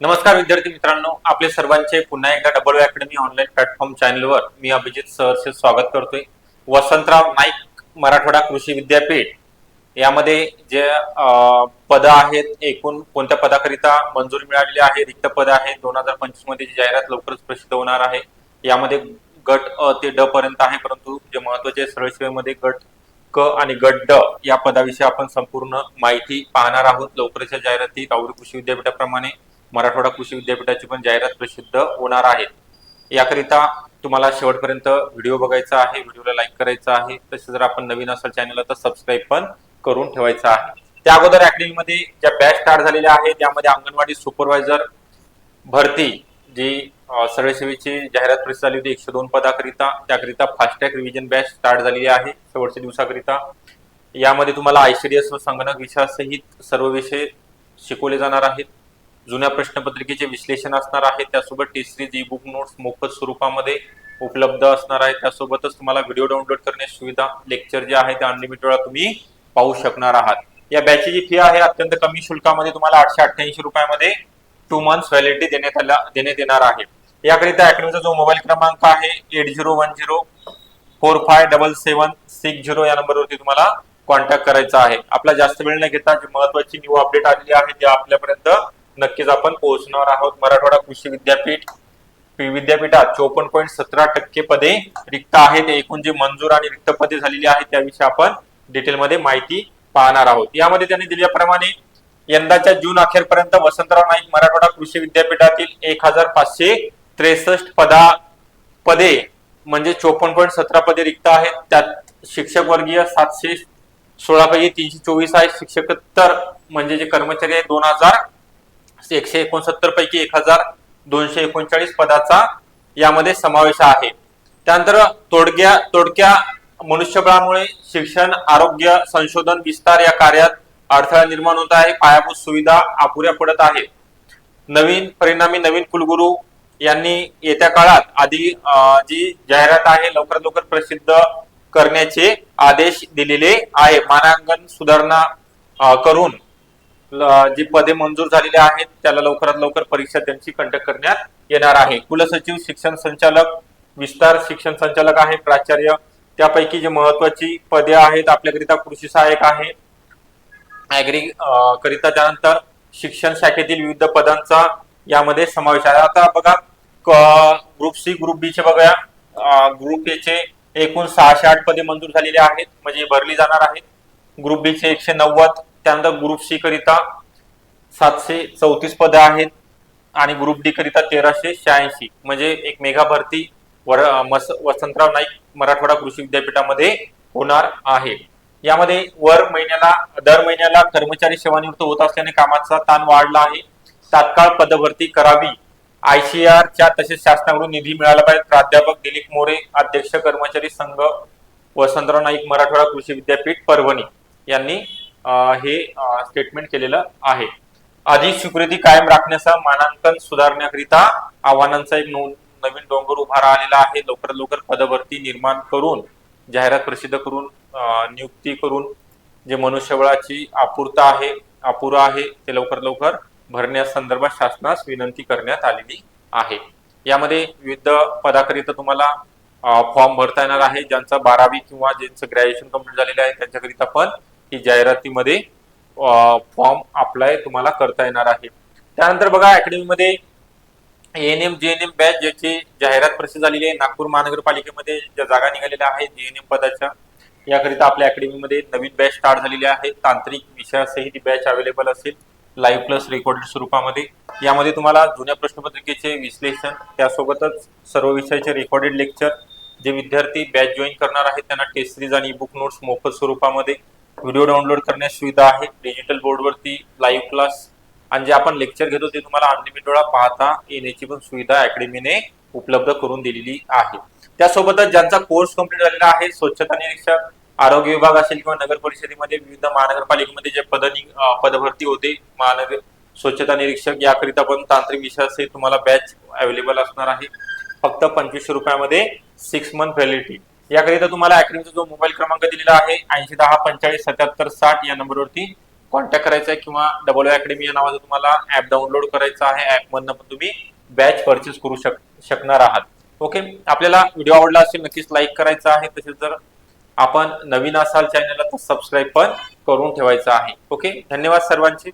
नमस्कार विद्यार्थी मित्रांनो. आपले सर्वांचे पुन्हा एकदा डबल अकॅडमी ऑनलाईन प्लॅटफॉर्म चॅनलवर मी अभिजित सहर्ष स्वागत करतोय. वसंतराव नाईक मराठवाडा कृषी विद्यापीठ. यामध्ये जे पद आहेत एकूण कोणत्या पदाकरिता मंजुरी मिळालेली आहे? रिक्त पद आहे दोन हजार पंचवीसमध्ये जी जाहिरात लवकरच प्रसिद्ध होणार आहे. यामध्ये गट अ ते ड पर्यंत आहे परंतु जे महत्त्वाचे सरळ सेवेमध्ये गट क आणि गट ड या पदाविषयी आपण संपूर्ण माहिती पाहणार आहोत. लवकरच्या जाहिराती राऊरी कृषी विद्यापीठाप्रमाणे. मराठवाडा कृषी विद्यापीठाची पण जाहिरात प्रसिद्ध होणार आहे. याकरिता तुम्हाला शेवटपर्यंत व्हिडिओ बघायचा आहे व्हिडिओला लाईक करायचा आहे. तसेच जर आपण नवीन असाल चॅनलला तर सबस्क्राईब पण करून ठेवायचं आहे. त्या अगोदर अकॅडमीमध्ये ज्या बॅच स्टार्ट झालेल्या आहेत त्यामध्ये अंगणवाडी सुपरवायझर भरती जी अ, सेवेची जाहिरात प्रसिद्ध झाली होती एकशे दोन पदाकरिता. त्याकरिता फास्टॅग रिव्हिजन बॅच स्टार्ट झालेली आहे शेवटच्या दिवसाकरिता. यामध्ये तुम्हाला आयसीडीएस व संगणक विषयासहित सर्व विषय शिकवले जाणार आहेत. जुन्या प्रश्नपत्रिकेचे विश्लेषण असणार आहे. त्यासोबत T series E book notes मोफत स्वरूपामध्ये उपलब्ध असणार आहे. त्यासोबतच तुम्हाला व्हिडिओ डाउनलोड करण्याची सुविधा लेक्चर जे आहे ते अनलिमिटेड वेळा तुम्ही पाहू शकणार आहात. या बॅचची जी फी आहे अत्यंत कमी शुल्कामध्ये तुम्हाला आठशे अठ्ठ्याऐंशी रुपयामध्ये टू मंथ्स व्हॅलिडिटी देण्यात आला देण्यात येणार आहे. याकरिता अकॅडमीचा जो मोबाईल क्रमांक आहे eight zero one zero four five double seven six zero या नंबरवरती तुम्हाला कॉन्टॅक्ट करायचा आहे. आपला जास्त वेळ न घेता जी महत्वाची न्यू अपडेट आलेली आहे ती आपल्यापर्यंत नक्कीच आपण पोहोचणार आहोत. मराठवाडा कृषी विद्यापीठ पी विद्यापीठात चोपन्न पॉईंट सतरा टक्के पदे रिक्त आहेत. एकूण जी मंजूर आणि रिक्त पदे झालेली आहेत त्याविषयी आपण डिटेलमध्ये माहिती पाहणार आहोत. यामध्ये त्यांनी दिल्याप्रमाणे यंदाच्या जून अखेरपर्यंत वसंतराव नाईक मराठवाडा कृषी विद्यापीठातील एक हजार पाचशे त्रेसष्ट पदा पदे म्हणजे चोपन्न पॉईंट सतरा पदे रिक्त आहेत. त्यात शिक्षक वर्गीय सातशे सोळा पैकी तीनशे चोवीस आहे शिक्षकोत्तर म्हणजे जे कर्मचारी आहेत दोन हजार एकशे एकोणसत्तर पैकी एक हजार दोनशे एकोणचाळीस पदाचा यामध्ये समावेश आहे. त्यानंतर तोडक्या तोडक्या मनुष्यबळामुळे शिक्षण आरोग्य संशोधन विस्तार या कार्यात अडथळा निर्माण होत आहे. पायाभूत सुविधा अपुऱ्या पडत आहेत. नवीन परिणामी नवीन कुलगुरू यांनी येत्या काळात आधी जी जाहिरात आहे लवकरात लवकर प्रसिद्ध करण्याचे आदेश दिलेले आहे. मानांकन सुधारणा करून जी पदे मंजूर झालेली आहेत त्याला लवकरात लवकर परीक्षा त्यांची कंडक्ट करण्यात येणार आहे. कुलसचिव शिक्षण संचालक विस्तार शिक्षण संचालक आहे प्राचार्य त्यापैकी जी महत्वाची पदे आहेत आपल्याकरिता कृषी सहाय्यक आहे. ऍग्री करिता त्यानंतर शिक्षण शाखेतील विविध पदांचा यामध्ये समावेश आहे. आता बघा ग्रुप सी ग्रुप बी चे बघा ग्रुप ए चे एकूण सहाशे आठ पदे मंजूर झालेली आहेत म्हणजे भरली जाणार आहेत. ग्रुप बी चे एकशे नव्वद त्यानंतर ग्रुप सी करिता सातशे चौतीस पदे आहेत आणि ग्रुप डी करिता तेराशे शहाऐंशी. म्हणजे एक मेगा भरती वर मस वसंतराव नाईक मराठवाडा कृषी विद्यापीठामध्ये होणार आहे. यामध्ये वर महिन्याला दर महिन्याला कर्मचारी सेवानिवृत्त होत असल्याने कामाचा ताण वाढला आहे. तात्काळ पदभरती करावी. आयसीआर च्या तसेच शासनाकडून निधी मिळाला पाहिजे. प्राध्यापक दिलीप मोरे अध्यक्ष कर्मचारी संघ वसंतराव नाईक मराठवाडा कृषी विद्यापीठ परभणी यांनी हे स्टेटमेंट केलेलं आहे. आधी स्वीकृती कायम राखण्यासह मानांकन सुधारण्याकरिता आव्हानांचा एक नवीन डोंगर उभा राहिलेला आहे. लवकरात लवकर पदभरती निर्माण करून जाहिरात प्रसिद्ध करून नियुक्ती करून जे मनुष्यबळाची आपूर्ता आहे अपुरा आहे ते लवकर लवकर भरण्यासंदर्भात शासनास विनंती करण्यात आलेली आहे. यामध्ये विविध पदाकरिता तुम्हाला फॉर्म भरता येणार आहे. ज्यांचा बारावी किंवा ज्यांचं ग्रॅज्युएशन कंप्लीट झालेलं आहे त्यांच्याकरिता पण ही जाहिरातीमध्ये फॉर्म अप्लाय तुम्हाला करता येणार आहे. त्यानंतर बघा अकॅडमीमध्ये N M J N M batch ज्याची जाहिरात प्रसिद्ध झालेली आहे नागपूर महानगरपालिकेमध्ये ज्या जागा निघालेल्या आहेत जे एन एम पदाच्या याकरिता आपल्या अकॅडमीमध्ये नवीन बॅच स्टार्ट झालेली आहे. तांत्रिक विषयासही ती बॅच अवेलेबल असेल लाईव्ह प्लस रेकॉर्डेड स्वरूपामध्ये. यामध्ये तुम्हाला जुन्या प्रश्नपत्रिकेचे विश्लेषण त्यासोबतच सर्व विषयाचे रेकॉर्डेड लेक्चर जे विद्यार्थी बॅच जॉईन करणार आहेत त्यांना टेस्ट सिरीज आणि बुक नोट्स मोफत स्वरूपामध्ये व्हिडिओ डाउनलोड करण्यास सुविधा आहे. डिजिटल बोर्डवरती लाईव्ह क्लास आणि जे आपण लेक्चर घेतो ते तुम्हाला अनलिमिटेड वेळा पाहता येण्याची पण सुविधा अकॅडमीने उपलब्ध करून दिलेली आहे. त्यासोबतच ज्यांचा कोर्स कंप्लीट झालेला आहे स्वच्छता निरीक्षक आरोग्य विभाग असेल किंवा नगर परिषदेमध्ये विविध महानगरपालिकेमध्ये जे पद नि- पदभरती होते महानगर स्वच्छता निरीक्षक याकरिता पण तांत्रिक विषयाचे तुम्हाला बॅच अवेलेबल असणार आहे. फक्त पंचवीसशे रुपयामध्ये सिक्स मंथ व्हॅलिडिटी याकरिता तुम्हाला अकॅडमीचा जो मोबाईल क्रमांक दिलेला आहे ऐंशी दहा पंचेचाळीस सत्याहत्तर साठ या नंबरवरती कॉन्टॅक्ट करायचा आहे किंवा डबल अकॅडमी या नावाचा तुम्हाला ऍप डाउनलोड करायचं आहे. ऍप मधनं पण तुम्ही बॅच परचेस करू शक शकणार आहात. ओके आपल्याला व्हिडिओ आवडला असेल नक्कीच लाईक करायचा आहे. तसेच जर आपण नवीन असाल चॅनलला तर सबस्क्राईब पण करून ठेवायचं आहे. ओके धन्यवाद सर्वांचे.